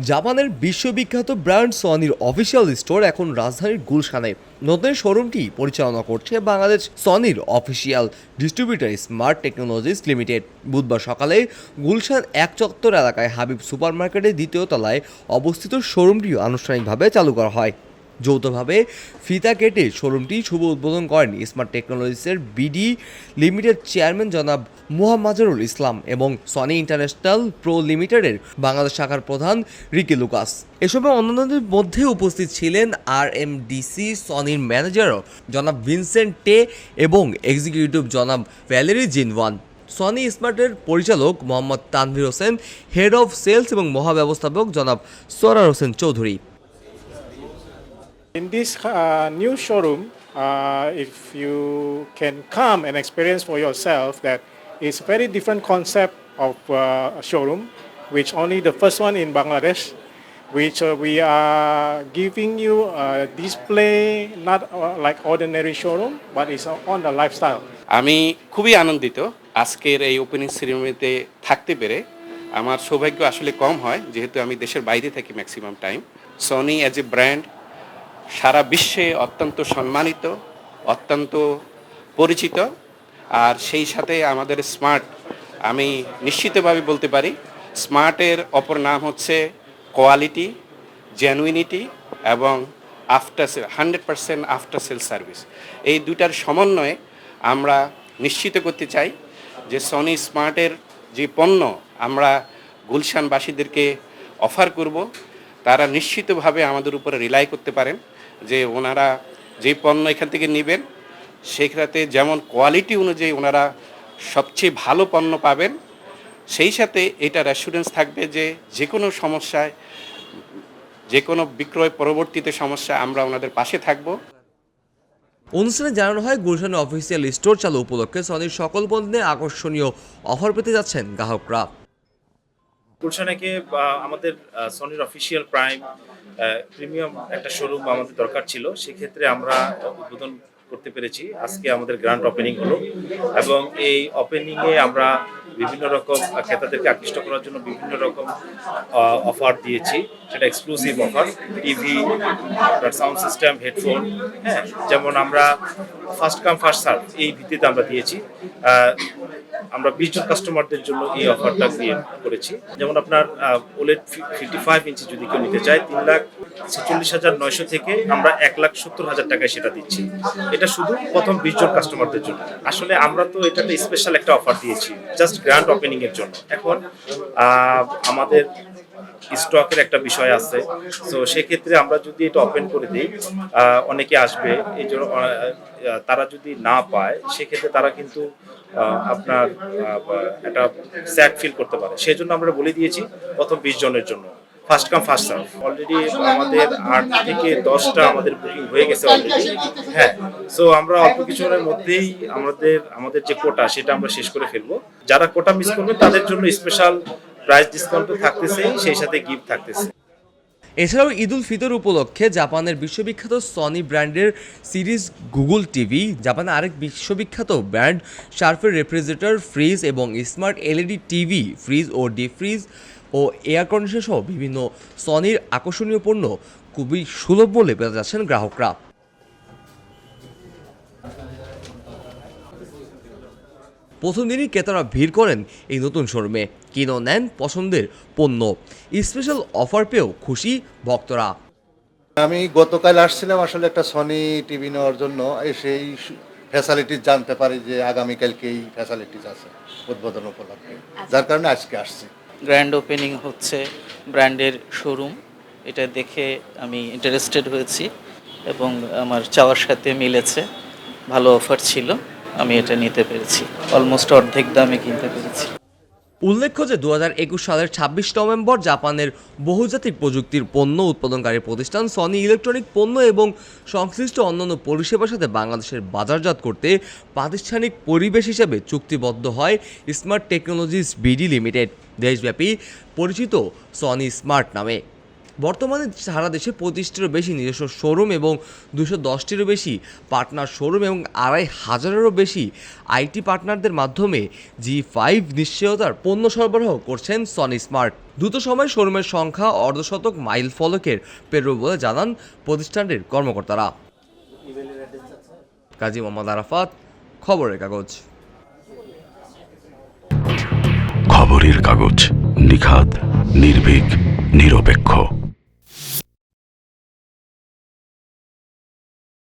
জাপানের বিশ্ববিখ্যাত brand সনির official store এখন রাজধানীর গুলশানে। নতুন শোরুমটি পরিচালনা করছে Bangladesh সনির official distributor smart technologies limited. বুধবার সকালে গুলশান এক চত্বর এলাকায় হাবিব সুপারমার্কেটের দ্বিতীয় তলায় অবস্থিত শোরুমটি আনুষ্ঠানিকভাবে চালু করা হয়। যৌথভাবে ফিতা কেটে শোরুমটি শুভ উদ্বোধন করেন স্মার্ট টেকনোলজিসের বিডি লিমিটেড চেয়ারম্যান জনাব মুহাম্মাজারুল ইসলাম এবং সনি ইন্টারন্যাশনাল প্রো লিমিটেডের বাংলাদেশ শাখার প্রধান রিকি লুকাস। এ অন্যান্যদের মধ্যে উপস্থিত ছিলেন আর এম ডিসি সনির ম্যানেজারও জনাব ভিনসেন্ট টে এবং এক্সিকিউটিভ জনাব ভ্যালেরি জিনওয়ান। সনি স্মার্টের পরিচালক Mohammad Tanvir Hossain, head of sales এবং মহাব্যবস্থাপক জনাব সরার Hossain Chowdhury. In this uh, new showroom, uh, if you can come and experience for yourself that it's a very different concept of uh, a showroom, which only the first one in Bangladesh, which uh, we are giving you a display not uh, like ordinary showroom, but it's on the lifestyle. আমি খুবই আনন্দিত আজকের এই opening সেরিমনিতে থাকতে পেরে আমার সৌভাগ্য আসলে কম হয় যেহেতু আমি দেশের বাইরে থাকি maximum time Sony as a brand সারা বিশ্বে অত্যন্ত সম্মানিত, অত্যন্ত পরিচিত, আর সেই সাথে আমাদের স্মার্ট, আমি নিশ্চিতভাবে বলতে পারি, স্মার্টের অপর নাম হচ্ছে কোয়ালিটি, জেনুইনিটি এবং after sale, hundred percent after sale service. এই দুটার সমন্বয়ে আমরা নিশ্চিত করতে চাই যে সনি স্মার্টের যে পণ্য আমরা গুলশানবাসীদেরকে অফার করব, তারা নিশ্চিতভাবে আমাদের উপরে রিলাই করতে পারেন। যে ওনারা যে পণ্য এখান থেকে নেবেন সেক্ষেত্রে যেমন কোয়ালিটি অনুযায়ী ওনারা সবচেয়ে ভালো পণ্য পাবেন সেই সাথে এটা অ্যাসুরেন্স থাকবে যে যে কোনো সমস্যায় যে কোনো বিক্রয় পরবর্তীতে সমস্যা আমরা ওনাদের পাশে থাকব। অনুষ্ঠানে জানানো হয় গুলশানের অফিসিয়াল স্টোর চালু উপলক্ষে সনির সকল পণ্যে আকর্ষণীয় অফার পেতে যাচ্ছেন গ্রাহকরা। গুলশানেকে আমাদের সনির অফিসিয়াল প্রাইম প্রিমিয়াম একটা শোরুম আমাদের দরকার ছিল। সেক্ষেত্রে আমরা উদ্বোধন করতে পেরেছি। আজকে আমাদের গ্র্যান্ড ওপেনিং হলো এবং এই ওপেনিংয়ে আমরা বিভিন্ন রকম ক্রেতাদেরকে আকৃষ্ট করার জন্য বিভিন্ন রকম অফার দিয়েছি। সেটা exclusive offer TV sound system headphone হ্যাঁ যেমন আমরা ফার্স্ট কাম ফার্স্ট সার্ভ এই ভিত্তিতে আমরা দিয়েছি। আমরা বিশ জন কাস্টমারদের জন্য এই অফারটা ক্রিয়েট করেছি। যেমন আপনার ওলেট ফিফটি ফাইভ ইঞ্চি যদি কেউ নিতে চায়, তিন লাখ ছেচল্লিশ হাজার নয়শো থেকে আমরা এক লাখ সত্তর হাজার টাকায় সেটা দিচ্ছি। এটা শুধু প্রথম বিশ জন কাস্টমারদের জন্য। আসলে আমরা তো এটাতে স্পেশাল একটা অফার দিয়েছি জাস্ট গ্র্যান্ড ওপেনিং এর জন্য। এখন আমাদের স্টকের একটা বিষয় আছে। তো সেক্ষেত্রে আমরা যদি এটা ওপেন করে দিই অনেকে আসবে, এই জন্য তারা যদি না পায়, সেক্ষেত্রে তারা কিন্তু আপনার একটা স্যাড ফিল করতে পারে। সেই জন্য আমরা বলে দিয়েছি, প্রথম বিশ জনের জন্য। First come first serve already আমাদের আট থেকে দশটা আমাদের বুকিং হয়ে গেছে অলরেডি হ্যাঁ। সো আমরা অল্প কিছুদিনের মধ্যেই আমাদের আমাদের যে কোটা সেটা আমরা শেষ করে ফেলব। যারা কোটা মিস করবে, তাদের জন্য স্পেশাল প্রাইস ডিসকাউন্ট তো থাকতেছেই সেই সাথে গিফট থাকতেছে। এছাড়াও ঈদ উল ফিতর উপলক্ষে জাপানের বিশ্ববিখ্যাত সনি ব্র্যান্ডের সিরিজ গুগল টিভি জাপানের আরেক বিশ্ববিখ্যাত ব্র্যান্ড শার্ফের রেফ্রিজারেটর, ফ্রিজ এবং স্মার্ট এলইডি টিভি ফ্রিজ ও ডিপ ফ্রিজ ও এয়ার কন্ডিশনার সহ বিভিন্ন সনির আকর্ষণীয় পণ্য খুবই সুলভ মূল্যে পেতে যাচ্ছেন গ্রাহকরা। প্রথম দিনই ক্রেতারা ভিড় করেন এই নতুন শোরুমে। কিনো নেন পছন্দের পণ্য। স্পেশাল অফার পেয়েও খুশি ভক্তরা। আমি গতকাল আসছিলাম আসলে একটা সনি টিভি নেওয়ার জন্য। সেই ফ্যাসিলিটিস জানতে পারি যে আগামীকালকে এই ফ্যাসিলিটিস আছে উদ্বোধন উপলক্ষে। যার কারণে আজকে আসছি। গ্র্যান্ড ওপেনিং হচ্ছে ব্র্যান্ডের শোরুম। এটা দেখে আমি ইন্টারেস্টেড হয়েছি এবং আমার চাওয়ার সাথে মিলেছে। ভালো অফার ছিল। আমি এটা নিতে পেরেছি। অলমোস্ট অর্ধেক দামে কিনতে পেরেছি। উল্লেখ্য যে দু হাজার একুশ সালের ছাব্বিশ নভেম্বর জাপানের বহুজাতিক প্রযুক্তির পণ্য উৎপাদনকারী প্রতিষ্ঠান সনি ইলেকট্রনিক পণ্য এবং সংশ্লিষ্ট অন্যান্য পরিষেবার সাথে বাংলাদেশের বাজারজাত করতে প্রাতিষ্ঠানিক পরিবেশ হিসেবে চুক্তিবদ্ধ হয় স্মার্ট টেকনোলজিস বিডি লিমিটেড দেশব্যাপী পরিচিত সনি স্মার্ট নামে। বর্তমানে সারা দেশে পঁচিশটিরও বেশি নিজস্ব শোরুম এবং দুশো দশটিরও বেশি পার্টনার শোরুম এবং আড়াই হাজারেরও বেশি আইটি পার্টনারদের মাধ্যমে জি ফাইভ নিশ্চয়তার পণ্য সরবরাহ করছেন সনি স্মার্ট দ্রুত সময় শোরুমের সংখ্যা অর্ধশতক মাইল ফলকের পেরোবে বলে জানান প্রতিষ্ঠানটির কর্মকর্তারা। কাজী মোহাম্মদ আরাফাত, খবরের কাগজ। খবরের কাগজ নিখাত নির্ভীক, নিরপেক্ষ।